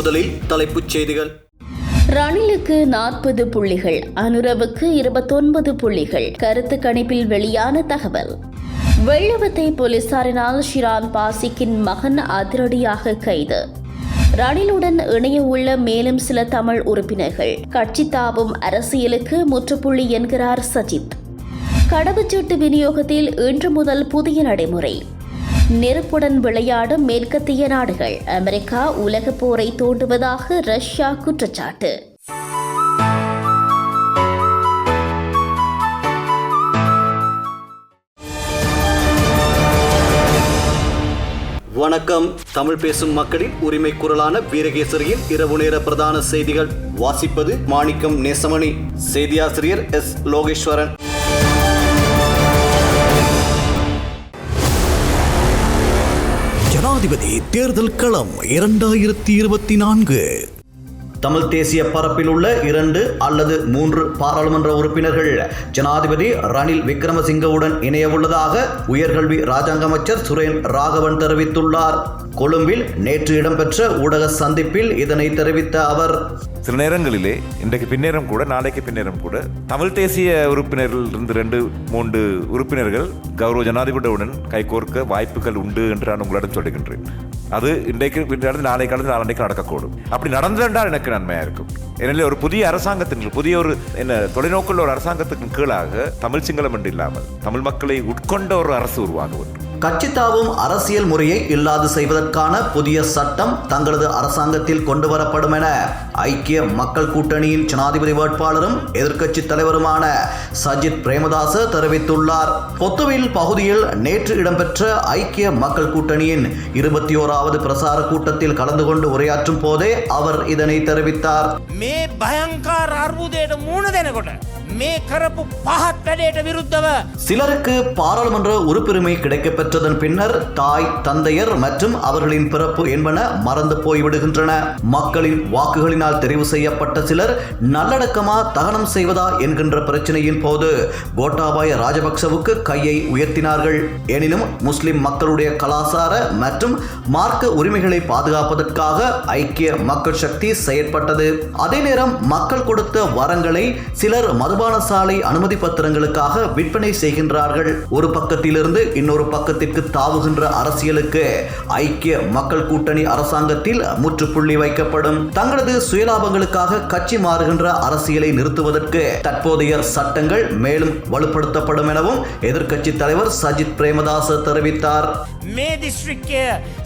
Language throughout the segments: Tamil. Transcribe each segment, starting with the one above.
முதலில் தலைப்புச் செய்திகள். ரணிலுக்கு நாற்பது புள்ளிகள் அனுரவுக்கு இருபத்தொன்பது புள்ளிகள். கருத்து கணிப்பில் வெளியான தகவல். வெள்ளவத்தை போலீசாரினால் ஷிரான் பாசிக்கின் மகன் அதிரடியாக கைது. ரணிலுடன் இணைய உள்ள மேலும் சில தமிழ் உறுப்பினர்கள். கட்சி தாவும் அரசியலுக்கு முற்றுப்புள்ளி என்கிறார் சஜித். கடவுச்சீட்டு விநியோகத்தில் இன்று முதல் புதிய நடைமுறை. நெருப்புடன் விளையாடும் மேற்கத்திய நாடுகள். அமெரிக்கா உலக போரை தூண்டுவதாக ரஷ்யா குற்றச்சாட்டு. வணக்கம். தமிழ் பேசும் மக்களின் உரிமை குரலான வீரகேசரியின் இரவு நேர பிரதான செய்திகள். வாசிப்பது மாணிக்கம் நேசமணி. செய்தியாசிரியர் எஸ் லோகேஸ்வரன். ஜனாதிபதி தேர்தல் களம் இரண்டாயிரத்தி இருபத்தி நான்கு. தமிழ் தேசிய பரப்பில் உள்ள இரண்டு அல்லது மூன்று பாராளுமன்ற உறுப்பினர்கள் ஜனாதிபதி ரணில் விக்ரமசிங்கவுடன் இணையவுள்ளதாக உயர்கல்வி ராஜாங்க அமைச்சர் சுரேன் ராகவன் தெரிவித்துள்ளார். கொழும்பில் நேற்று இடம்பெற்ற ஊடக சந்திப்பில் இதனை தெரிவித்த அவர் சில நேரங்களிலே இன்றைக்கு பின்னேரம் கூட நாளைக்கு பின்னேரம் கூட தமிழ் தேசிய உறுப்பினர்கள் இருந்து ரெண்டு மூன்று உறுப்பினர்கள் கௌரவ ஜனாதிபதியுடன் கைகோர்க்க வாய்ப்புகள் உண்டு என்று நான் உங்களிடம் சொல்லுகின்றேன். அது இன்றைக்கு நடந்து நாளை கடந்து நாளைக்கு நடக்கக்கூடும். அப்படி நடந்திருந்தால் எனக்கு நன்மையாக இருக்கும். எனவே ஒரு புதிய அரசாங்கத்தின் புதிய ஒரு என்ன தொலைநோக்குள்ள ஒரு அரசாங்கத்துக்கு கீழாக தமிழ் சிங்களம் என்று இல்லாமல் தமிழ் மக்களை உட்கொண்ட ஒரு அரசு உருவாக வேண்டும் கட்சித்தாவும் அரசியல் முறையை இல்லாது செய்வதற்கான புதிய சட்டம் தங்களது அரசாங்கத்தில் கொண்டு வரப்படும் என ஐக்கிய மக்கள் கூட்டணியின் ஜனாதிபதி வேட்பாளரும் எதிர்க்கட்சி தலைவருமான சஜித் பிரேமதாச தெரிவித்துள்ளார். பொத்துவில் பகுதியில் நேற்று இடம்பெற்ற ஐக்கிய மக்கள் கூட்டணியின் இருபத்தி ஓராவது பிரசார கூட்டத்தில் கலந்து கொண்டு உரையாற்றும் போதே அவர் இதனை தெரிவித்தார். மே பயங்கர அர்புதேட மூணு මේ කරපු පහත් වැඩයට විරුද්ධව சிலருக்கு பாராளுமன்ற உறுப்புரிமை கிடைக்கப் பெற்றதன் பின்னர் தாய் தந்தையர் மற்றும் அவர்களின் பிறப்பு என்பன மறந்து போய்விடுகின்றன மக்களின் வாக்குகளினால் தெரிவு செய்யப்பட்ட சிலர் நல்லடக்கமா தகனம் செய்வதா என்கின்ற பிரச்சனையின் போது கோட்டாபாய ராஜபக்சவுக்கு கையை உயர்த்தினார்கள் எனினும் முஸ்லிம் மக்களுடைய கலாசார மற்றும் மார்க்க உரிமைகளை பாதுகாப்பதற்காக ஐக்கிய மக்கள் சக்தி செயற்பட்டது அதே நேரம் மக்கள் கொடுத்த வரங்களை சிலர் மதுபான சாலை அனுமதி பத்திரங்களுக்காக விற்பனை செய்கின்றார்கள். ஒரு பக்கத்திலிருந்து இன்னொரு பக்கத்திற்கு தாவுகின்ற அரசியலுக்கு ஐக்கிய மக்கள் கூட்டணி அரசாங்கத்தில் முற்றுப்புள்ளி வைக்கப்படும். தங்களது சுயலாபங்களுக்காக கட்சி மாறுகின்ற அரசியலை நிறுத்துவதற்கு தற்போதைய சட்டங்கள் மேலும் வலுப்படுத்தப்படும் எனவும் எதிர்க்கட்சி தலைவர் சஜித் பிரேமதாச தெரிவித்தார். මේ දිස්ත්‍රික්කය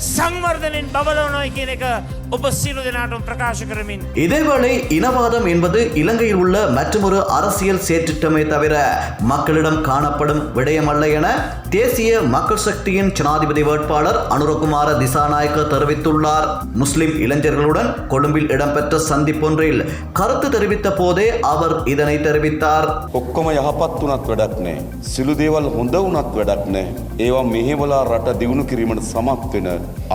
සංවර්ධනෙන් බබලවනොයි කියන එක ඔබ සිරු දෙනාටම ප්‍රකාශ කරමින්. இதேவேளை இனவாதம் என்பது இலங்கையில் உள்ள மற்றொரு அரசியல் சேற்றிட்டமே தவிர மக்களிடம் காணப்படும் விடயமல்ல என தேசிய மக்கள் சக்தியின் ஜனாதிபதி வேட்பாளர் அனுரகுமார திசாநாயக்க தெரிவித்துள்ளார் முஸ்லிம் இளைஞர்களுடன் கொழும்பில் இடம்பெற்ற சந்திப்பொன்றில் கருத்து தெரிவித்த போதே அவர் இதனை தெரிவித்தார் ඔක්කොම යහපත් වනත් වැඩක් නෑ. සිළු දේවල් හොඳ වනත් වැඩක් නෑ. ඒවා මෙහෙවලා රට දියුණු කිරීමට සමත් වෙන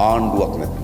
ආණ්ඩුවක් නැති.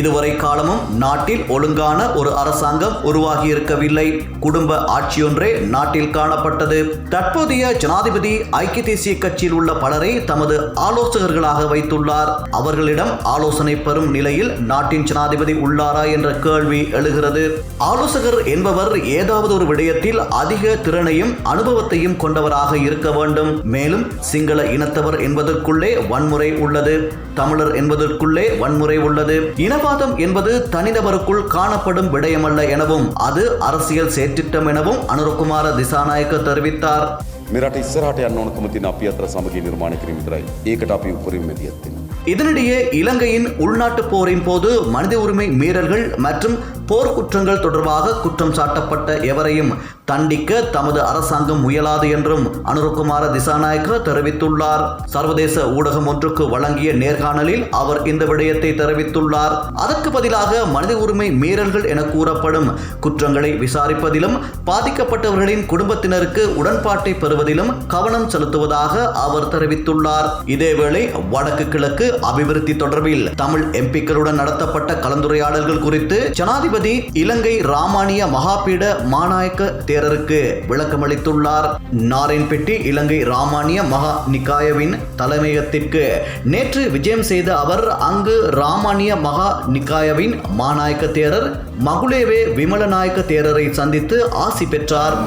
இதுவரை காலமும் நாட்டில் ஒழுங்கான ஒரு அரசாங்கம் உருவாகி இருக்கவில்லை குடும்ப ஆட்சியொன்றே நாட்டில் காணப்பட்டது. தற்போதைய ஜனாதிபதி ஐக்கிய தேசிய கட்சியில் உள்ள பலரை தமது ஆலோசகர்களாக வைத்துள்ளார். அவர்களிடம் ஆலோசனை பெறும் நிலையில் நாட்டின் ஜனாதிபதி உள்ளாரா என்ற கேள்வி எழுகிறது. ஆலோசகர் என்பவர் ஏதாவது ஒரு விடயத்தில் அதிக திறனையும் அனுபவத்தையும் கொண்டவராக இருக்க வேண்டும். மேலும் சிங்கள இனத்தவர் என்பதற்குள்ளே வன்முறை உள்ளது. தமிழர் என்பதற்குள்ளே வன்முறை உள்ளது. இனவாதம் என்பது தனிநபருக்குள் காணப்படும் விடயமல்ல எனவும் அது அரசியல் சேற்றிட்டம் எனவும் அனுரகுமார திசாநாயக்க தெரிவித்தார் මෙරට ඉස්සරහට යන්න ඕනකම තින අපි අතර සමගී නිර්මාණය කිරීම විතරයි. ඒකට අපි උපරිම මැදිහත් වෙනවා. இதனிடையே இலங்கையின் உள்நாட்டு போரின் போது மனித உரிமை மீறல்கள் மற்றும் போர்க்குற்றங்கள் தொடர்பாக குற்றம் சாட்டப்பட்ட எவரையும் தண்டிக்க தமது அரசாங்கம் முயலாது என்றும் அனுருகுமார திசாநாயக்க தெரிவித்துள்ளார். சர்வதேச ஊடகம் ஒன்றுக்கு வழங்கிய நேர்காணலில் அவர் இந்த விடயத்தை தெரிவித்துள்ளார். அதற்கு பதிலாக மனித உரிமை மீறல்கள் என கூறப்படும் குற்றங்களை விசாரிப்பதிலும் பாதிக்கப்பட்டவர்களின் குடும்பத்தினருக்கு உடன்பாட்டை பெறுவதிலும் கவனம் செலுத்துவதாக அவர் தெரிவித்துள்ளார். இதேவேளை வடக்கு கிழக்கு அபிவிருத்தி தொடர்பில் தமிழ் எம்பிக்களுடன் நடத்தப்பட்ட கலந்துரையாடல்கள் குறித்து ஜனாதிபதி ஜனாதிபதி இலங்கை ராமானிய மகாபீட மாநாயக்க தேரருக்கு விளக்கமளித்துள்ளார். நாராயண்பெட்டி இலங்கை ராமானிய மகா நிகாயவின் தலைமையகத்திற்கு நேற்று விஜயம் செய்த அவர் அங்கு ராமானிய மகா நிகாயவின் மாநாயக்க தேரர் மகுலேவே விமலநாயக்க தேரரை சந்தித்து ஆசி பெற்றார்.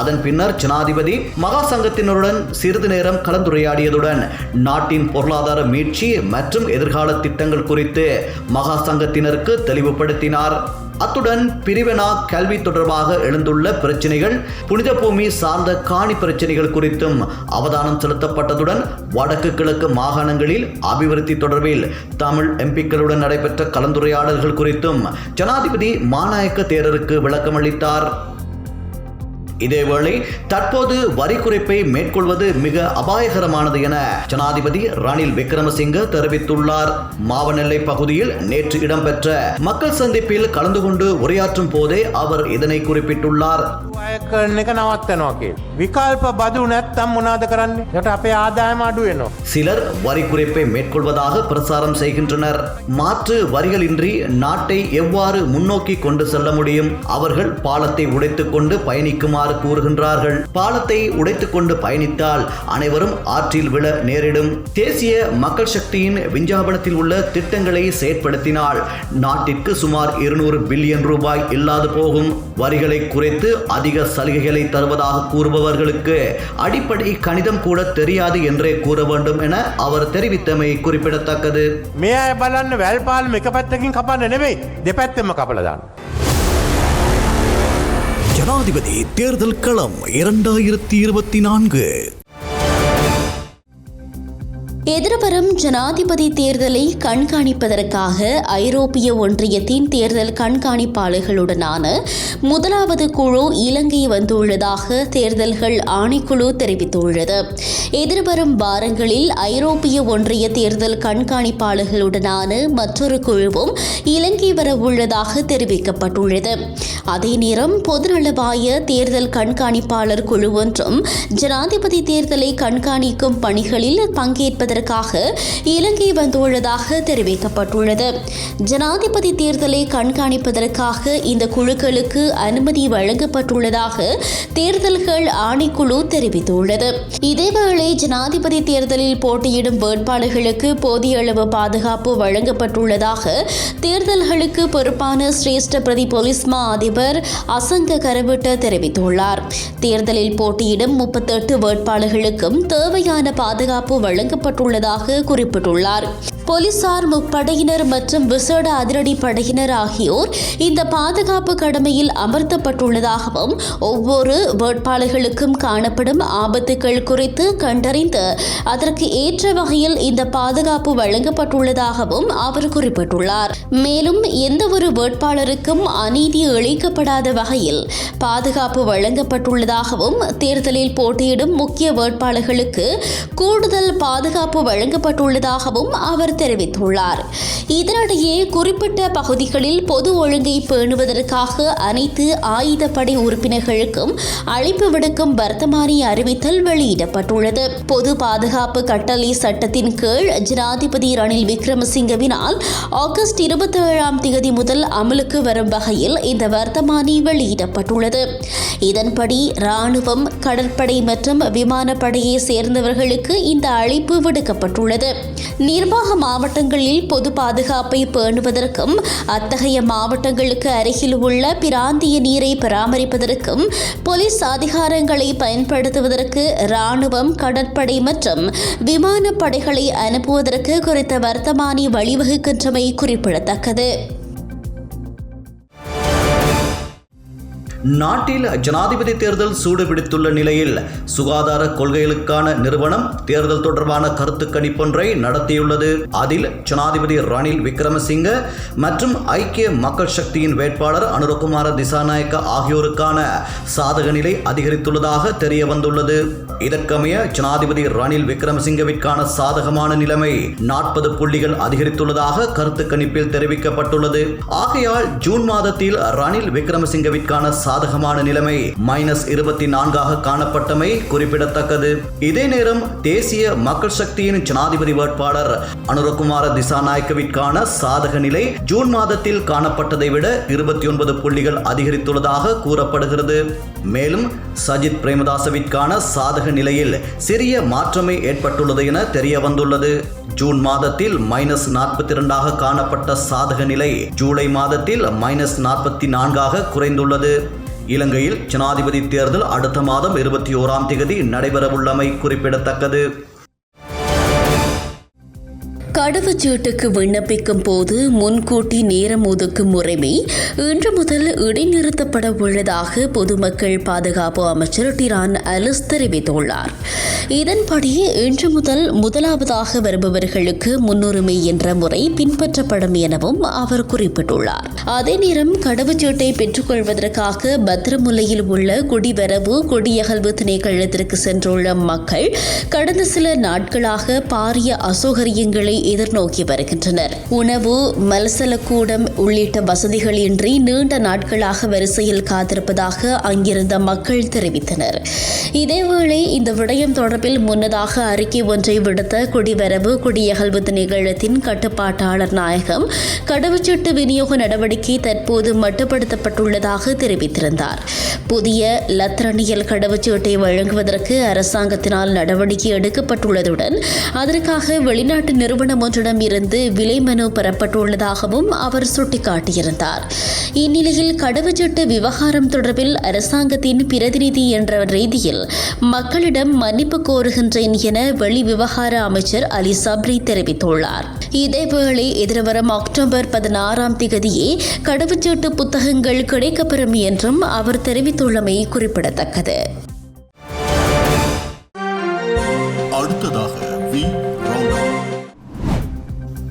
அதன் பின்னர் ஜனாதிபதி மகா சங்கத்தினருடன் சிறிது நேரம் கலந்துரையாடியதுடன் நாட்டின் பொருளாதார மீட்சி மற்றும் எதிர்கால திட்டங்கள் குறித்து மகா சங்கத்தினருக்கு தெளிவுபடுத்தினார். அத்துடன் பிரிவினா கல்வி தொடர்பாக எழுந்துள்ள பிரச்சினைகள் புனித பூமி சார்ந்த காணி பிரச்சனைகள் குறித்தும் அவதானம் செலுத்தப்பட்டதுடன் வடக்கு கிழக்கு மாகாணங்களில் அபிவிருத்தி தொடர்பில் தமிழ் எம்பிக்களுடன் நடைபெற்ற கலந்துரையாடல்கள் குறித்தும் ஜனாதிபதி மாநாயக்க தேரருக்கு விளக்கமளித்தார். இதேவேளை தற்போது வரி குறைப்பை மேற்கொள்வது மிக அபாயகரமானது என ஜனாதிபதி ரணில் விக்ரமசிங்க தெரிவித்துள்ளார். மாவனெல்லை பகுதியில் நேற்று இடம்பெற்ற மக்கள் சந்திப்பில் கலந்து கொண்டு உரையாற்றும் போதே அவர் இதனை குறிப்பிட்டுள்ளார். අය කරන එක නවත්තනවා කිය. විකල්ප බදු නැත්තම් මොනාද කරන්නේ යට අපේ ආදායම අඩු වෙනවා. சிலர் வரி குறைப்பை மேற்கொள்வதாக பிரசாரம் செய்கின்றனர் மாற்று வரிகளின்றி நாட்டை எவ்வாறு முன்னோக்கி கொண்டு செல்ல முடியும் அவர்கள் பாலத்தை உடைத்துக் கொண்டு பயணிக்குமாறு கூறுகின்றார்கள் பாலத்தை உடைத்துக் கொண்டு பயணித்தால் அனைவரும் ஆற்றில் விழ நேரிடும் தேசிய மக்கள் சக்தியின் விஞ்ஞாபனத்தில் உள்ள திட்டங்களை செயற்படுத்தினால் நாட்டிற்கு சுமார் இருநூறு பில்லியன் ரூபாய் இல்லாது போகும் வரிகளை குறைத்து அதிக சலுகைகளை தருவதாக கூறுபவர்களுக்கு அடிப்படை கணிதம் கூட தெரியாது என்றே கூற வேண்டும் என அவர் தெரிவித்தமை குறிப்பிடத்தக்கது මේ අය බලන්න වැල්පාල්ම එක පැත්තකින් කපන්න නෙවෙයි දෙපැත්තෙම කපලදාන්න. ஜனாதிபதி தேர்தல் களம் இரண்டாயிரத்தி இருபத்தி நான்கு எதிர்வரும் ஜனாதிபதி தேர்தலை கண்காணிப்பதற்காக ஐரோப்பிய ஒன்றியத்தின் தேர்தல் கண்காணிப்பாளர்களுடனான முதலாவது குழு இலங்கை வந்துள்ளதாக தேர்தல்கள் ஆணைக்குழு தெரிவித்துள்ளது. எதிர்வரும் வாரங்களில் ஐரோப்பிய ஒன்றிய தேர்தல் கண்காணிப்பாளர்களுடனான மற்றொரு குழுவும் இலங்கை வரவுள்ளதாக தெரிவிக்கப்பட்டுள்ளது. அதே நேரம் பொதுநலவாய தேர்தல் கண்காணிப்பாளர் குழு ஒன்றும் ஜனாதிபதி தேர்தலை கண்காணிக்கும் பணிகளில் பங்கேற்பதற்கு செய்வதற்காக இலங்கை வந்துள்ளதாக தெரிவிக்கப்பட்டுள்ளது. ஜனாதிபதி தேர்தலை கண்காணிப்பதற்காக இந்த குழுக்களுக்கு அனுமதி வழங்கப்பட்டுள்ளதாக தேர்தல்கள் ஆணைக்குழு தெரிவித்துள்ளது. இதேவேளை ஜனாதிபதி தேர்தலில் போட்டியிடும் வேட்பாளர்களுக்கு போதிய அளவு பாதுகாப்பு வழங்கப்பட்டுள்ளதாக தேர்தல்களுக்கு பொறுப்பான சிரேஷ்ட பிரதி போலீஸ் மா அதிபர் அசங்க கரவிட்ட தெரிவித்துள்ளார். தேர்தலில் போட்டியிடும் முப்பத்தெட்டு வேட்பாளர்களுக்கும் தேவையான பாதுகாப்பு உள்ளதாக குறிப்பிட்டுள்ளார். போலீசார் முப்படையினர் மற்றும் விசேட அதிரடி படையினர் ஆகியோர் இந்த பாதுகாப்பு கடமையில் அமர்த்தப்பட்டுள்ளதாகவும் ஒவ்வொரு வேட்பாளர்களுக்கும் காணப்படும் ஆபத்துகள் குறித்து கண்டறிந்து அதற்கு ஏற்ற வகையில் இந்த பாதுகாப்பு வழங்கப்பட்டுள்ளதாகவும் அவர் குறிப்பிட்டுள்ளார். மேலும் எந்த ஒரு வேட்பாளருக்கும் அநீதி இழைக்கப்படாத வகையில் பாதுகாப்பு வழங்கப்பட்டுள்ளதாகவும் தேர்தலில் போட்டியிடும் முக்கிய வேட்பாளர்களுக்கு கூடுதல் பாதுகாப்பு வழங்கப்பட்டுள்ளதாகவும் அவர் தெரிவித்துள்ளார். இதனிடையே குறிப்பிட்ட பகுதிகளில் பொது ஒழுங்கை பேணுவதற்காக அனைத்து ஆயுதப்படை உறுப்பினர்களுக்கும் அழைப்பு விடுக்கும் வர்த்தமானி அறிவித்தல் வெளியிடப்பட்டுள்ளது. பொது பாதுகாப்பு கட்டளை சட்டத்தின் கீழ் ஜனாதிபதி ரணில் விக்ரமசிங்கவினால் ஆகஸ்ட் இருபத்தி ஏழாம் தேதி முதல் அமலுக்கு வரும் வகையில் இந்த வர்த்தமானி வெளியிடப்பட்டுள்ளது. இதன்படி ராணுவம் கடற்படை மற்றும் விமானப்படையை சேர்ந்தவர்களுக்கு இந்த அழைப்பு விடுக்கப்பட்டுள்ளது. நிர்வாக மாவட்டங்களில் பொது பாதுகாப்பை பேணுவதற்கும் அத்தகைய மாவட்டங்களுக்கு அருகில் உள்ள பிராந்திய நீரை பராமரிப்பதற்கும் போலீஸ் அதிகாரங்களை பயன்படுத்துவதற்கு ராணுவம் கடற்படை மற்றும் விமானப்படைகளை அனுப்புவதற்கு குறித்த வர்த்தமானி வழிவகுக்கின்றமை குறிப்பிடத்தக்கது. நாட்டில் ஜனாதிபதி தேர்தல் சூடுபிடித்துள்ள நிலையில் சுகாதார கொள்கைகளுக்கான நிறுவனம் தேர்தல் தொடர்பான கருத்து கணிப்பொன்றை நடத்தியுள்ளது. அதில் ஜனாதிபதி ரணில் விக்ரமசிங்க மற்றும் ஐக்கிய மக்கள் சக்தியின் வேட்பாளர் அனுரகுமார திசாநாயக்க ஆகியோருக்கான சாதக நிலை அதிகரித்துள்ளதாக தெரிய வந்துள்ளது இதற்கமைய ஜனாதிபதி ரணில் விக்ரமசிங்கவிற்கான சாதகமான நிலைமை நாற்பது புள்ளிகள் அதிகரித்துள்ளதாக கருத்து கணிப்பில் தெரிவிக்கப்பட்டுள்ளது. ஆகையால் ஜூன் மாதத்தில் ரணில் விக்ரமசிங்கவிற்கான சாதகமான நிலைமை மைனஸ் இருபத்தி நான்காக காணப்பட்டமை குறிப்பிடத்தக்கது. இதே நேரம் தேசிய மக்கள் சக்தியின் ஜனாதிபதி வேட்பாளர் அனுரகுமார திசாநாயக்கவிற்கான சாதக நிலை ஜூன் மாதத்தில் காணப்பட்டதை விட இருபத்தி ஒன்பது புள்ளிகள் அதிகரித்துள்ளதாக கூறப்படுகிறது. மேலும் சஜித் பிரேமதாசவிற்கான சாதக நிலையில் சிறிய மாற்றமே ஏற்பட்டுள்ளது என தெரிய வந்துள்ளது ஜூன் மாதத்தில் மைனஸ் நாற்பத்தி இரண்டாக காணப்பட்ட சாதக நிலை ஜூலை மாதத்தில் மைனஸ் நாற்பத்தி நான்காக குறைந்துள்ளது. இலங்கையில் ஜனாதிபதி தேர்தல் அடுத்த மாதம் இருபத்தி ஓராம் தேதி நடைபெறவுள்ளமை குறிப்பிடத்தக்கது. கடவுச்சீட்டுக்கு விண்ணப்பிக்கும் போது முன்கூட்டி நேரம் ஒதுக்கும் முறைமை இன்று முதல் இடைநிறுத்தப்பட உள்ளதாக பொதுமக்கள் பாதுகாப்பு அமைச்சர் டிரான் அலிஸ் தெரிவித்துள்ளார். இதன்படி இன்று முதல் முதலாவதாக வருபவர்களுக்கு முன்னுரிமை என்ற முறை பின்பற்றப்படும் எனவும் அவர் குறிப்பிட்டுள்ளார். அதே நேரம் கடவுச்சீட்டை பெற்றுக்கொள்வதற்காக பத்திரமுலையில் உள்ள குடிவரவு குடியகல்வு திணைக்களத்திற்கு சென்றுள்ள மக்கள் கடந்த சில நாட்களாக பாரிய அசௌகரியங்களை எதிர்நோக்கி வருகின்றனர். உணவு மலசலக்கூடம் உள்ளிட்ட வசதிகளின்றி நீண்ட நாட்களாக வரிசையில் காத்திருப்பதாக அங்கிருந்த மக்கள் தெரிவித்தனர். இதேவேளை இந்த விடயம் தொடர்பில் முன்னதாக அறிக்கை ஒன்றை விடுத்த குடிவரவு குடியகல்வு நிகழத்தின் கட்டுப்பாட்டாளர் நாயகம் கடவுச்சீட்டு விநியோக நடவடிக்கை தற்போது மட்டுப்படுத்தப்பட்டுள்ளதாக தெரிவித்திருந்தார். புதிய லத்திரனியல் கடவுச்சீட்டை வழங்குவதற்கு அரசாங்கத்தினால் நடவடிக்கை எடுக்கப்பட்டுள்ளதுடன் அதற்காக வெளிநாட்டு நிறுவனம் ஒன்றிடம் இருந்து விலை மனு பெறப்பட்டுள்ளதாகவும் அவர் சுட்டிக்காட்டியிருந்தார். இந்நிலையில் கடவுச்சீட்டு விவகாரம் தொடர்பில் அரசாங்கத்தின் பிரதிநிதி என்ற ரீதியில் மக்களிடம் மன்னிப்பு கோருகின்றேன் என வெளி விவகார அமைச்சர் அலி சப்ரி தெரிவித்துள்ளார். இதேவேளை எதிர்வரும் அக்டோபர் பதினாறாம் திகதியே கடவுச்சீட்டு புத்தகங்கள் கிடைக்கப்பெறும் என்றும் அவர் தெரிவித்துள்ளமை குறிப்பிடத்தக்கது. அடுத்ததாக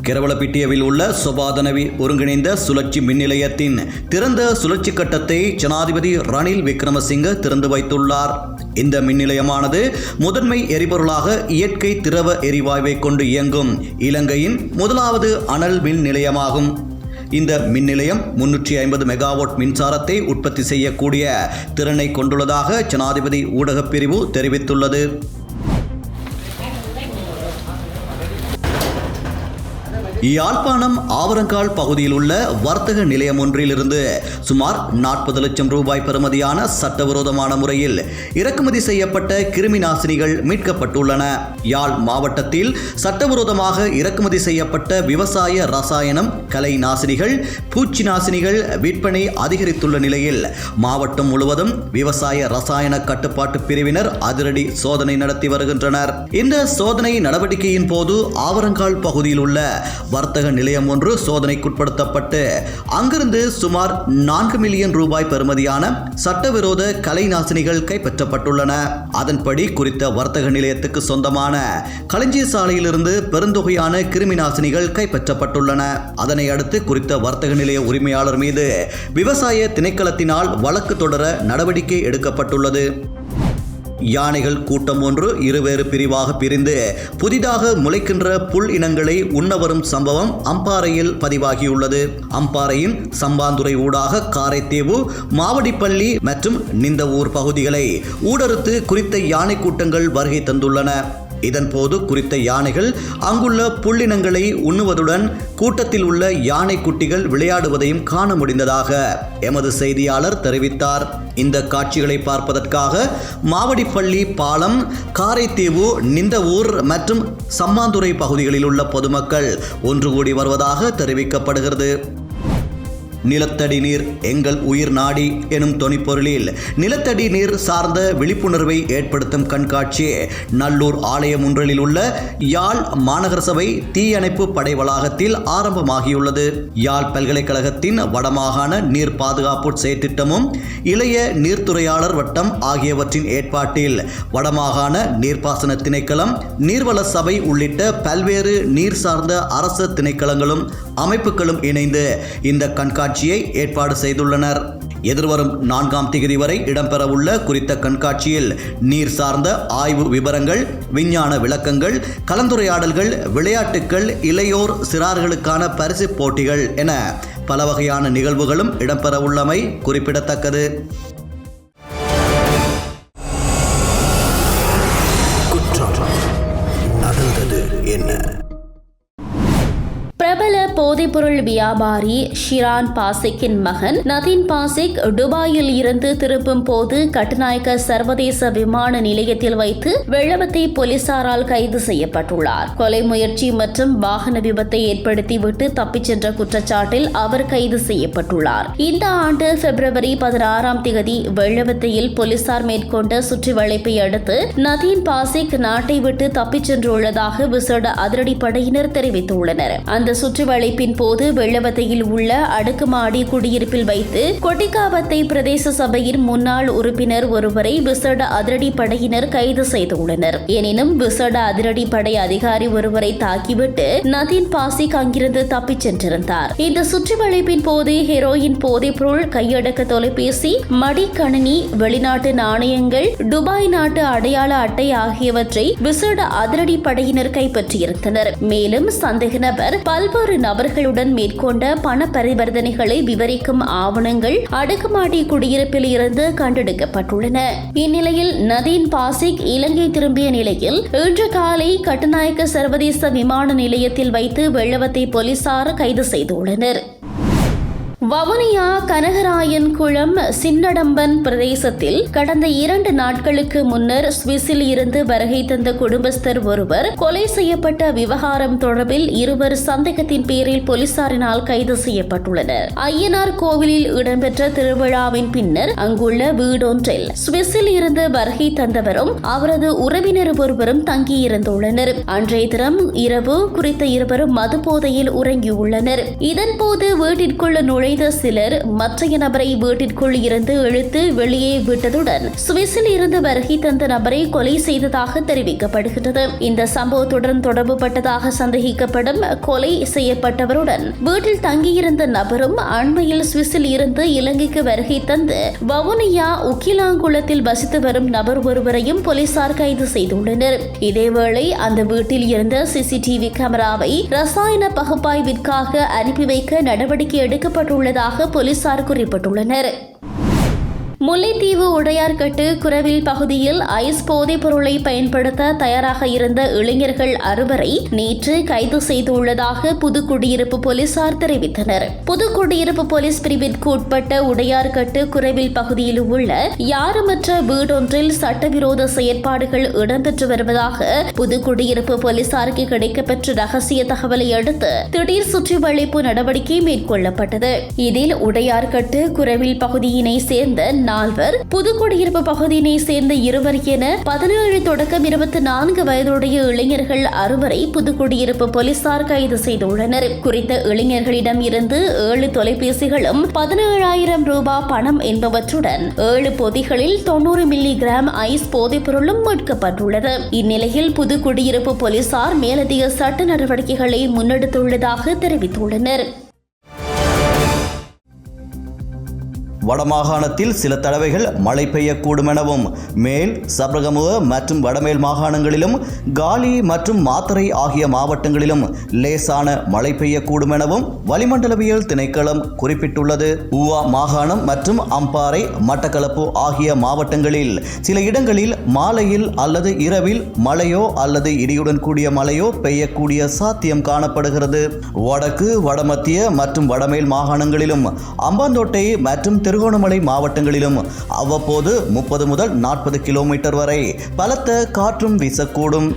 கேரவளப்பிட்டியவில் உள்ள சுபாதனவி ஒருங்கிணைந்த சுழற்சி மின் நிலையத்தின் திறந்த சுழற்சி கட்டத்தை ஜனாதிபதி ரணில் விக்ரமசிங்க திறந்து வைத்துள்ளார். இந்த மின் நிலையமானது முதன்மை எரிபொருளாக இயற்கை திரவ எரிவாயுவை கொண்டு இயங்கும் இலங்கையின் முதலாவது அனல் மின் நிலையமாகும். இந்த மின் நிலையம் முன்னூற்றி ஐம்பது மெகாவாட் மின்சாரத்தை உற்பத்தி செய்யக்கூடிய திறனை கொண்டுள்ளதாக ஜனாதிபதி ஊடகப் பிரிவு தெரிவித்துள்ளது. யாழ்ப்பாணம் ஆவரங்கால் பகுதியில் உள்ள வர்த்தக நிலையம் ஒன்றிலிருந்து சுமார் நாற்பது லட்சம் ரூபாய் பெறுமதியான சட்டவிரோதமான முறையில் இறக்குமதி செய்யப்பட்ட கிருமி நாசினிகள் மீட்கப்பட்டுள்ளன. யாழ் மாவட்டத்தில் சட்டவிரோதமாக இறக்குமதி செய்யப்பட்ட விவசாய ரசாயனம் கலை நாசினிகள் பூச்சி நாசினிகள் விற்பனை அதிகரித்துள்ள நிலையில் மாவட்டம் முழுவதும் விவசாய ரசாயன கட்டுப்பாட்டு பிரிவினர் அதிரடி சோதனை நடத்தி வருகின்றனர். இந்த சோதனை நடவடிக்கையின் போது ஆவரங்கால் பகுதியில் உள்ள வர்த்தக நிலையம் ஒன்று சோதனைக்குட்படுத்தப்பட்டு அங்கிருந்து சுமார் நான்கு மில்லியன் ரூபாய் பெறுமதியான சட்டவிரோத கலை நாசினிகள் கைப்பற்றப்பட்டுள்ளன. அதன்படி குறித்த வர்த்தக நிலையத்துக்கு சொந்தமான களஞ்சிய சாலையிலிருந்து பெருந்தொகையான கிருமி நாசினிகள் கைப்பற்றப்பட்டுள்ளன. அதனை அடுத்து குறித்த வர்த்தக நிலைய உரிமையாளர் மீது விவசாய திணைக்களத்தினால் வழக்கு தொடர நடவடிக்கை எடுக்கப்பட்டுள்ளது. யானைகள் கூட்டம் ஒன்று இருவேறு பிரிவாக பிரிந்து புதிதாக முளைக்கின்ற புல் இனங்களை உண்ண வரும் சம்பவம் அம்பாறையில் பதிவாகியுள்ளது. அம்பாறையின் சம்பாந்துறை ஊடாக காரைத்தீவு மாவடிப்பள்ளி மற்றும் நிந்தவூர் பகுதிகளை ஊடறுத்து குறித்த யானை கூட்டங்கள் வருகை தந்துள்ளன. இதன்போது குறித்த யானைகள் அங்குள்ள புள்ளினங்களை உண்ணுவதுடன் கூட்டத்தில் உள்ள யானை குட்டிகள் விளையாடுவதையும் காண முடிந்ததாக எமது செய்தியாளர் தெரிவித்தார். இந்த காட்சிகளை பார்ப்பதற்காக மாவடிப்பள்ளி பாலம் காரைத்தீவு நிந்தவூர் மற்றும் சம்மாந்துறை பகுதிகளில் உள்ள பொதுமக்கள் ஒன்று கூடி வருவதாக தெரிவிக்கப்படுகிறது. நிலத்தடி நீர் எங்கள் உயிர் நாடி எனும் தொனிப்பொருளில். நிலத்தடி நீர் சார்ந்த விழிப்புணர்வை ஏற்படுத்தும் கண்காட்சி நல்லூர் ஆலயம் ஒன்றில் உள்ள யாழ் மாநகர சபை தீயணைப்பு படை வளாகத்தில் ஆரம்பமாகியுள்ளது. யாழ் பல்கலைக்கழகத்தின் வடமாகாண நீர் பாதுகாப்பு செயற்திட்டமும் இளைய நீர்த்துறையாளர் வட்டம் ஆகியவற்றின் ஏற்பாட்டில் வடமாகாண நீர்ப்பாசன திணைக்களம் நீர்வள சபை உள்ளிட்ட பல்வேறு நீர் சார்ந்த அரச திணைக்களங்களும் அமைப்புகளும் இணைந்து இந்த கண்காட்சி கண்காட்சியை ஏற்பாடு செய்துள்ளனர். எதிர்வரும் நான்காம் திகதி வரை இடம்பெறவுள்ள குறித்த கண்காட்சியில் நீர் சார்ந்த ஆய்வு விவரங்கள் விஞ்ஞான விளக்கங்கள் கலந்துரையாடல்கள் விளையாட்டுக்கள் இளையோர் சிறார்களுக்கான பரிசு போட்டிகள் என பல வகையான நிகழ்வுகளும் இடம்பெறவுள்ளமை குறிப்பிடத்தக்கது. போதைப்பொருள் வியாபாரி ஷிரான் பாசிக்கின் மகன் நதீன் பாசிக் துபாயில் இருந்து திரும்பும் போது கட்டுநாயக்க சர்வதேச விமான நிலையத்தில் வைத்து வெள்ளவத்தை போலீசாரால் கைது செய்யப்பட்டுள்ளார். கொலை முயற்சி மற்றும் வாகன விபத்தை ஏற்படுத்திவிட்டு தப்பிச் சென்ற குற்றச்சாட்டில் அவர் கைது செய்யப்பட்டுள்ளார். இந்த ஆண்டு பிப்ரவரி பதினாறாம் தேதி வெள்ளவத்தையில் போலீசார் மேற்கொண்ட சுற்றி வளைப்பை அடுத்து நதீன் பாசிக் நாட்டை விட்டு தப்பிச் சென்றுள்ளதாக விசேட அதிரடிப்படையினர் தெரிவித்துள்ளனர். அந்த சுற்றி வளைப்பின் போது வெள்ளவத்தையில் உள்ள அடுக்குமாடி குடியிருப்பில் வைத்து கொட்டிக்காவத்தை பிரதேச சபையின் முன்னாள் உறுப்பினர் ஒருவரை விசேட அதிரடிப்படையினர் கைது செய்துள்ளனர் எனினும் விசேட அதிரடிப்படை அதிகாரி ஒருவரை தாக்கிவிட்டு நதீன் பாசிக் அங்கிருந்து தப்பிச் சென்றிருந்தார். இந்த சுற்றிவளைப்பின் போது ஹெரோயின் போதைப்பொருள் கையடக்க தொலைபேசி மடிக்கணினி வெளிநாட்டு நாணயங்கள் துபாய் நாட்டு அடையாள அட்டை ஆகியவற்றை விசேட அதிரடிப்படையினர் கைப்பற்றியிருந்தனர். மேலும் சந்தேக நபர் பல்வேறு நபர்கள் நபர்களுடன் மேற்கொண்ட பண பரிவர்த்தனைகளை விவரிக்கும் ஆவணங்கள் அடுக்குமாடி குடியிருப்பில் இருந்து கண்டெடுக்கப்பட்டுள்ளன. இந்நிலையில் நதீன் பாசிக் இலங்கை திரும்பிய நிலையில் இன்று காலை கட்டுநாயக்க சர்வதேச விமான நிலையத்தில் வைத்து வெள்ளவத்தை போலீசார் கைது செய்துள்ளனர். வவுனியா கனகராயன் குளம் சின்னடம்பன் பிரதேசத்தில் கடந்த இரண்டு நாட்களுக்கு முன்னர் சுவிஸில் இருந்து வருகை தந்த குடும்பஸ்தர் ஒருவர் கொலை செய்யப்பட்ட விவகாரம் தொடர்பில் இருவர் சந்தேகத்தின் பேரில் போலீசாரினால் கைது செய்யப்பட்டுள்ளனர். ஐயனார் கோவிலில் இடம்பெற்ற திருவிழாவின் பின்னர் அங்குள்ள வீடொன்றில் சுவிஸில் இருந்து வருகை தந்தவரும் அவரது உறவினர் ஒருவரும் தங்கியிருந்துள்ளனர். அன்றைய தினம் இரவு குறித்த இருவரும் மது போதையில் உறங்கியுள்ளனர் இதன்போது வீட்டிற்குள் நுழைந்த சிலர் மற்றைய நபரை வீட்டிற்குள் இருந்து இழுத்து வெளியே விட்டதுடன் சுவிஸில் இருந்து வருகை தந்த நபரை கொலை செய்ததாக தெரிவிக்கப்படுகிறது இந்த சம்பவத்துடன் தொடர்புபட்டதாக சந்தேகிக்கப்படும் கொலை செய்யப்பட்டவருடன் வீட்டில் தங்கியிருந்த நபரும் அண்மையில் சுவிஸில் இருந்து இலங்கைக்கு வருகை தந்து வவுனியா உக்கிலாங்குளத்தில் வசித்து வரும் நபர் ஒருவரையும் போலீசார் கைது செய்துள்ளனர். இதேவேளை அந்த வீட்டில் இருந்த சிசிடிவி கேமராவை ரசாயன பகுப்பாய்விற்காக அனுப்பி வைக்க நடவடிக்கை உள்ளதாக போலீசார் குறிப்பிட்டுள்ளனர். முல்லைத்தீவு உடையார்கட்டு குரவில் பகுதியில் ஐஸ் போதைப் பொருளை பயன்படுத்த தயாராக இருந்த இளைஞர்கள் அறுவரை நேற்று கைது செய்துள்ளதாக புதுக்குடியிருப்பு போலீசார் தெரிவித்தனர். புதுக்குடியிருப்பு போலீஸ் பிரிவிற்கு உட்பட்ட உடையார்கட்டு குரவில் பகுதியில் உள்ள யாருமற்ற வீடொன்றில் சட்டவிரோத செயற்பாடுகள் இடம்பெற்று வருவதாக புதுக்குடியிருப்பு போலீசாருக்கு கிடைக்கப்பெற்ற ரகசிய தகவலை அடுத்து திடீர் சுற்றி வளைப்பு நடவடிக்கை மேற்கொள்ளப்பட்டது. இதில் உடையார்கட்டு குரவில் பகுதியினை சேர்ந்த நால்வர் புதுக்குடியிருப்பு பகுதியினை சேர்ந்த இருவர் என பதினேழு தொடக்கம் இருபத்தி நான்கு வயதுடைய இளைஞர்கள் அறுவரை புதுக்குடியிருப்பு போலீசார் கைது செய்துள்ளனர். குறித்த இளைஞர்களிடம் இருந்து ஏழு தொலைபேசிகளும் பதினேழாயிரம் ரூபாய் பணம் என்பவற்றுடன் ஏழு பொதிகளில் தொண்ணூறு மில்லி கிராம் ஐஸ் போதைப் பொருளும் மீட்கப்பட்டுள்ளது. இந்நிலையில் புதுக்குடியிருப்பு போலீசார் மேலதிக சட்ட நடவடிக்கைகளை முன்னெடுத்துள்ளதாக தெரிவித்துள்ளனர். வடமாகாணத்தில் சில தடவைகள் மழை பெய்யக்கூடும் எனவும் மேல் சபரகமுக மற்றும் வடமேல் மாகாணங்களிலும் காலி மற்றும் மாத்தரை ஆகிய மாவட்டங்களிலும் லேசான மழை பெய்யக்கூடும் எனவும் வளிமண்டலவியல் திணைக்களம் குறிப்பிட்டுள்ளது. ஊவா மாகாணம் மற்றும் அம்பாறை மட்டக்களப்பு ஆகிய மாவட்டங்களில் சில இடங்களில் மாலையில் அல்லது இரவில் மழையோ அல்லது இடியுடன் கூடிய மழையோ பெய்யக்கூடிய சாத்தியம் காணப்படுகிறது. வடக்கு வடமத்திய மற்றும் வடமேல் மாகாணங்களிலும் அம்பாந்தோட்டை மற்றும் திருகோணமலை மாவட்டங்களிலும் அவ்வப்போது முப்பது முதல் நாற்பது கிலோமீட்டர் வரை பலத்த காற்றும் வீசக்கூடும்.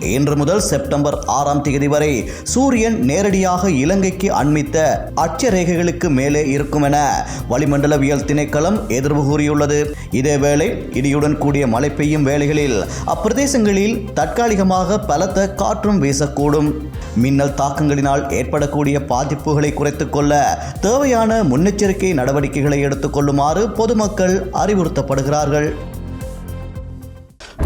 இன்று முதல் செப்டம்பர் ஆறாம் தேதி வரை சூரியன் நேரடியாக இலங்கைக்கு அண்மித்த அட்சரேகைகளுக்கு மேலே இருக்கும் என வளிமண்டலவியல் திணைக்களம் எதிர்வு கூறியுள்ளது. இதேவேளை இடியுடன் கூடிய மழை பெய்யும் வேளைகளில் அப்பிரதேசங்களில் தற்காலிகமாக பலத்த காற்றும் வீசக்கூடும். மின்னல் தாக்கங்களினால் ஏற்படக்கூடிய பாதிப்புகளை குறைத்துக் கொள்ள தேவையான முன்னெச்சரிக்கை நடவடிக்கைகளை எடுத்துக்கொள்ளுமாறு பொதுமக்கள் அறிவுறுத்தப்படுகிறார்கள்.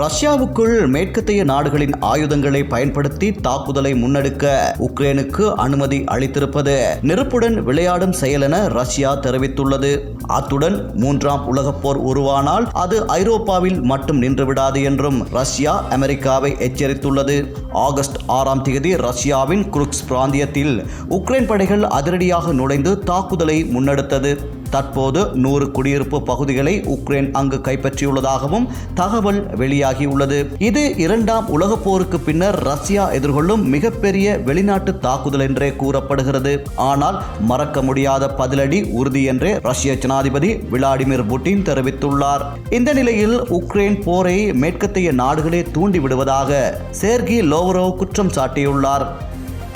ரஷ்யாவுக்குள் மேற்கத்தைய நாடுகளின் ஆயுதங்களை பயன்படுத்தி தாக்குதலை முன்னெடுக்க உக்ரைனுக்கு அனுமதி அளித்திருப்பது நெருப்புடன் விளையாடும் செயல் என ரஷ்யா தெரிவித்துள்ளது. அத்துடன் மூன்றாம் உலகப் போர் உருவானால் அது ஐரோப்பாவில் மட்டும் நின்றுவிடாது என்றும் ரஷ்யா அமெரிக்காவை எச்சரித்துள்ளது. ஆகஸ்ட் ஆறாம் தேதி ரஷ்யாவின் குருக்ஸ் பிராந்தியத்தில் உக்ரைன் படைகள் அதிரடியாக நுழைந்து தாக்குதலை முன்னெடுத்தது. தற்போது நூறு குடியிருப்பு பகுதிகளை உக்ரைன் அங்கு கைப்பற்றியுள்ளதாகவும் தகவல் வெளியாகியுள்ளது இது இரண்டாம் உலகப் போருக்கு பின்னர் ரஷ்யா எதிர்கொள்ளும் மிகப்பெரிய வெளிநாட்டு தாக்குதல் என்றே கூறப்படுகிறது ஆனால் மறக்க முடியாத பதிலடி உறுதி என்றே ரஷ்ய ஜனாதிபதி விளாடிமிர் புட்டின் தெரிவித்துள்ளார் இந்த நிலையில் உக்ரைன் போரை மேற்கத்திய நாடுகளே தூண்டிவிடுவதாக சேர்கி லோவரோவ் குற்றம் சாட்டியுள்ளார்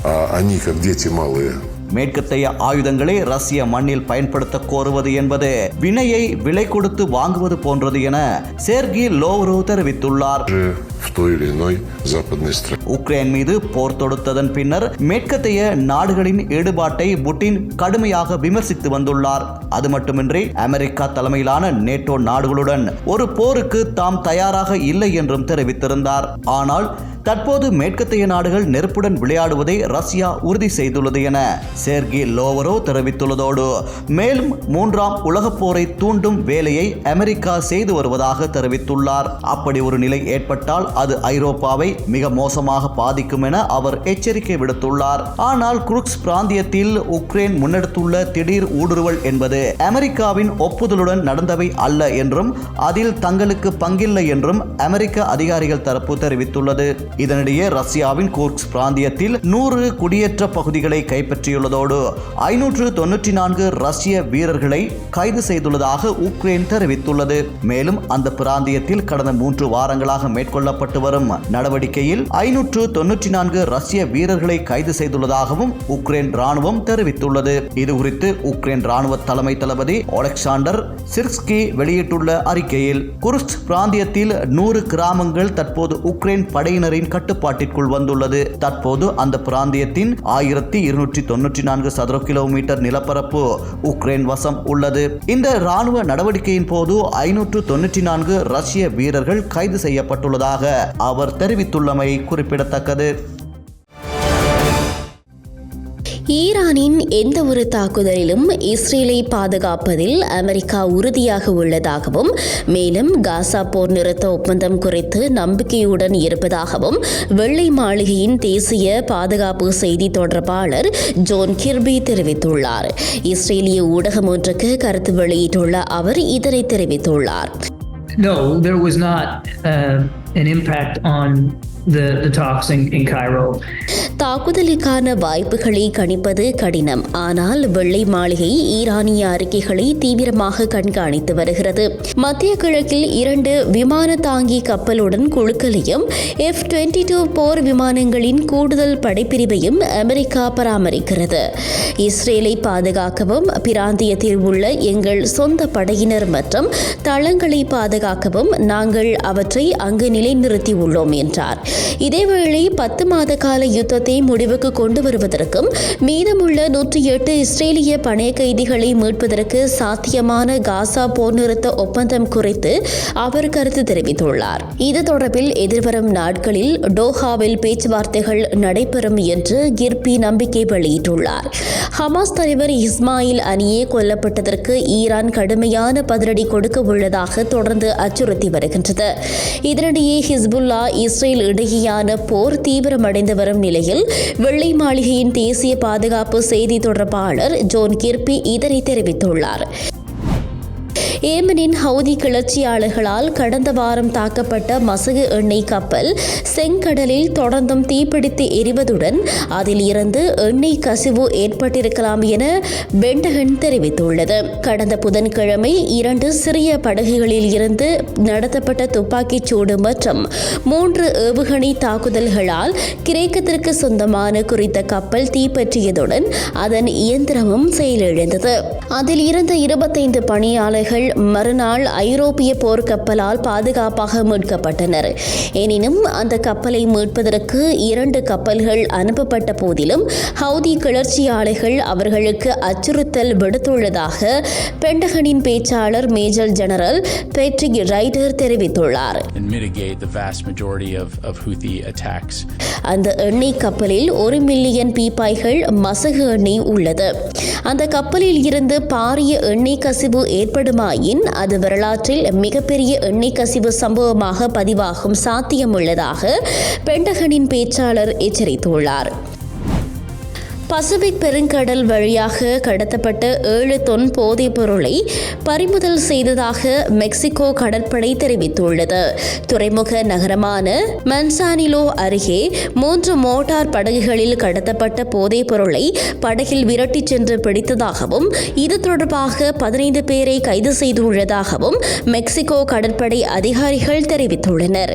А они, как дети малые, மேற்கத்தைய ஆயுதங்களை ரஷ்ய மண்ணில் பயன்படுத்த கோருவது என்பது வினையை விலை கொடுத்து வாங்குவது போன்றது என சேர்கி லோவ்ரோ தெரிவித்துள்ளார். в той или иной западной стране. உக்ரைன் மீது போர் தொடுத்ததன் பின்னர் மேற்கத்தைய நாடுகளின் ஈடுபாட்டை புட்டின் கடுமையாக விமர்சித்து வந்துள்ளார் அது மட்டுமின்றி அமெரிக்கா தலைமையிலான நேட்டோ நாடுகளுடன் ஒரு போருக்கு தாம் தயாராக இல்லை என்றும் தெரிவித்திருந்தார் ஆனால் தற்போது மேற்கத்தைய நாடுகள் நெருப்புடன் விளையாடுவதை ரஷ்யா உறுதி செய்துள்ளது என சேர்கி லோவரோ தெரிவித்துள்ளதோடு மேலும் மூன்றாம் உலகப் போரை தூண்டும் வேலையை அமெரிக்கா செய்து வருவதாக தெரிவித்துள்ளார் அப்படி ஒரு நிலை ஏற்பட்டால் அது ஐரோப்பாவை மிக மோசமாக பாதிக்கும் என அவர் எச்சரிக்கை விடுத்துள்ளார். ஆனால் குருக்ஸ் பிராந்தியத்தில் உக்ரைன் முன்னெடுத்துள்ள திடீர் ஊடுருவல் என்பது அமெரிக்காவின் ஒப்புதலுடன் நடந்தவை அல்ல என்றும் அதில் தங்களுக்கு பங்கில்லை என்றும் அமெரிக்க அதிகாரிகள் தரப்பு தெரிவித்துள்ளது. இதனிடையே ரஷ்யாவின் குர்க்ஸ் பிராந்தியத்தில் நூறு குடியேற்ற பகுதிகளை கைப்பற்றியுள்ளதோடு ஐநூற்று தொன்னூற்றி நான்கு ரஷ்ய வீரர்களை கைது செய்துள்ளதாக உக்ரைன் தெரிவித்துள்ளது. மேலும் அந்த பிராந்தியத்தில் கடந்த மூன்று வாரங்களாக மேற்கொள்ள வரும் நடவடிக்கையில் ஐநூற்று தொன்னூற்றி நான்கு ரஷ்ய வீரர்களை கைது செய்துள்ளதாகவும் உக்ரைன் ராணுவம் தெரிவித்துள்ளது. இதுகுறித்து உக்ரைன் ராணுவ தலைமை தளபதி ஒலெக்சாண்டர் சிர்ஸ்கி வெளியிட்டுள்ள அறிக்கையில் குருஸ்ட் பிராந்தியத்தில் நூறு கிராமங்கள் தற்போது உக்ரைன் படையினரின் கட்டுப்பாட்டிற்குள் வந்துள்ளது. தற்போது அந்த பிராந்தியத்தின் ஆயிரத்தி இருநூற்றி தொன்னூற்றி நான்கு சதுர கிலோமீட்டர் நிலப்பரப்பு உக்ரைன் வசம் உள்ளது. இந்த ராணுவ நடவடிக்கையின் போது ஐநூற்று தொன்னூற்றி நான்கு ரஷ்ய வீரர்கள் கைது செய்யப்பட்டுள்ளதாக அவர் தெரிவித்துள்ளமை குறிப்பிடத்தக்கது. ஈரானின் எந்த ஒரு தாக்குதலிலும் இஸ்ரேலை பாதுகாப்பதில் அமெரிக்கா உறுதியாக உள்ளதாகவும் மேலும் காசா போர் நிறுத்த ஒப்பந்தம் குறித்து நம்பிக்கையுடன் இருப்பதாகவும் வெள்ளை மாளிகையின் தேசிய பாதுகாப்பு செய்தி தொடர்பாளர் ஜோன் கிர்பி தெரிவித்துள்ளார். இஸ்ரேலிய ஊடகம் ஒன்றுக்கு கருத்து வெளியிட்டுள்ள அவர் இதனை தெரிவித்துள்ளார். No, there was not uh, an impact on தாக்குதலுக்கான வாய்ப்புகளை கணிப்பது கடினம். ஆனால் வெள்ளை மாளிகை ஈரானிய அறிக்கைகளை தீவிரமாக கண்காணித்து வருகிறது. மத்திய கிழக்கில் இரண்டு விமான தாங்கி கப்பலுடன் குழுக்களையும் எஃப் டுவெண்ட்டி டூ போர் விமானங்களின் கூடுதல் படைப்பிரிவையும் அமெரிக்கா பராமரிக்கிறது. இஸ்ரேலை பாதுகாக்கவும் பிராந்தியத்தில் உள்ள எங்கள் சொந்த படையினர் மற்றும் தளங்களை பாதுகாக்கவும் நாங்கள் அவற்றை அங்கு நிலைநிறுத்தி உள்ளோம் என்றார். இதேவேளை பத்து மாத கால யுத்தத்தை முடிவுக்கு கொண்டு வருவதற்கும் மீதமுள்ள நூற்றி எட்டு இஸ்ரேலிய பணைய கைதிகளை மீட்பதற்கு சாத்தியமான காசா போர் நிறுத்த ஒப்பந்தம் குறித்து அவர் கருத்து தெரிவித்துள்ளார். இது தொடர்பில் எதிர்வரும் நாட்களில் டோஹாவில் பேச்சுவார்த்தைகள் நடைபெறும் என்று கிர்பி நம்பிக்கை வெளியிட்டுள்ளார். ஹமாஸ் தலைவர் இஸ்மாயில் அனியே கொல்லப்பட்டதற்கு ஈரான் கடுமையான பதிலடி கொடுக்க உள்ளதாக தொடர்ந்து அச்சுறுத்தி வருகின்றது. இதனிடையே ஹிஸ்புல்லா இஸ்ரேல் இடையேயான போர் தீவிரமடைந்து வரும் நிலையில் வெள்ளை மாளிகையின் தேசிய பாதுகாப்பு செய்தி தொடர்பாளர் ஜோன் கிர்பி இதனை தெரிவித்துள்ளார். ஏமனின் ஹவுதி கிளர்ச்சியாளர்களால் கடந்த வாரம் தாக்கப்பட்ட மசகு எண்ணெய் கப்பல் செங்கடலில் தொடர்ந்தும் தீப்பிடித்து எரிவதுடன் அதில் இருந்து எண்ணெய் கசிவு ஏற்பட்டிருக்கலாம் என பென்டகன் தெரிவித்துள்ளது. கடந்த புதன்கிழமை இரண்டு சிறிய படகுகளில் இருந்து நடத்தப்பட்ட துப்பாக்கிச் சூடு மற்றும் மூன்று ஏவுகணை தாக்குதல்களால் கிரேக்கத்திற்கு சொந்தமான குறித்த கப்பல் தீப்பற்றியதுடன் அதன் இயந்திரமும் செயலிழந்தது. அதில் இருந்த இருபத்தைந்து பணியாளர்கள் மறுநாள் ஐரோப்பிய போர்க்கப்பலால் பாதுகாப்பாக மீட்கப்பட்டனர். எனினும் அந்த கப்பலை மீட்பதற்கு இரண்டு கப்பல்கள் அனுப்பப்பட்ட போதிலும் ஹவுதி கிளர்ச்சியாளர்கள் அவர்களுக்கு அச்சுறுத்தல் விடுத்துள்ளதாக பென்டகனின் பேச்சாளர் மேஜர் ஜெனரல் பேட்ரிக் ரைடர் தெரிவித்துள்ளார். அந்த எண்ணெய் கப்பலில் ஒரு மில்லியன் பீப்பாய்கள் மசகு எண்ணெய் உள்ளது. அந்த கப்பலில் இருந்து பாரிய எண்ணெய் கசிவு ஆயின் அது வரலாற்றில் மிகப்பெரிய எண்ணெய் கசிவு சம்பவமாக பதிவாகும் சாத்தியம் உள்ளதாக பென்டகனின் பேச்சாளர் எச்சரித்துள்ளார். பசிபிக் பெருங்கடல் வழியாக கடத்தப்பட்ட ஏழு தொன் போதைப் பொருளை பறிமுதல் செய்ததாக மெக்சிகோ கடற்படை தெரிவித்துள்ளது. துறைமுக நகரமான மன்சானிலோ அருகே மூன்று மோட்டார் படகுகளில் கடத்தப்பட்ட போதைப் பொருளை படகில் விரட்டிச் சென்று பிடித்ததாகவும் இது தொடர்பாக பதினைந்து பேரை கைது செய்துள்ளதாகவும் மெக்சிகோ கடற்படை அதிகாரிகள் தெரிவித்துள்ளனர்.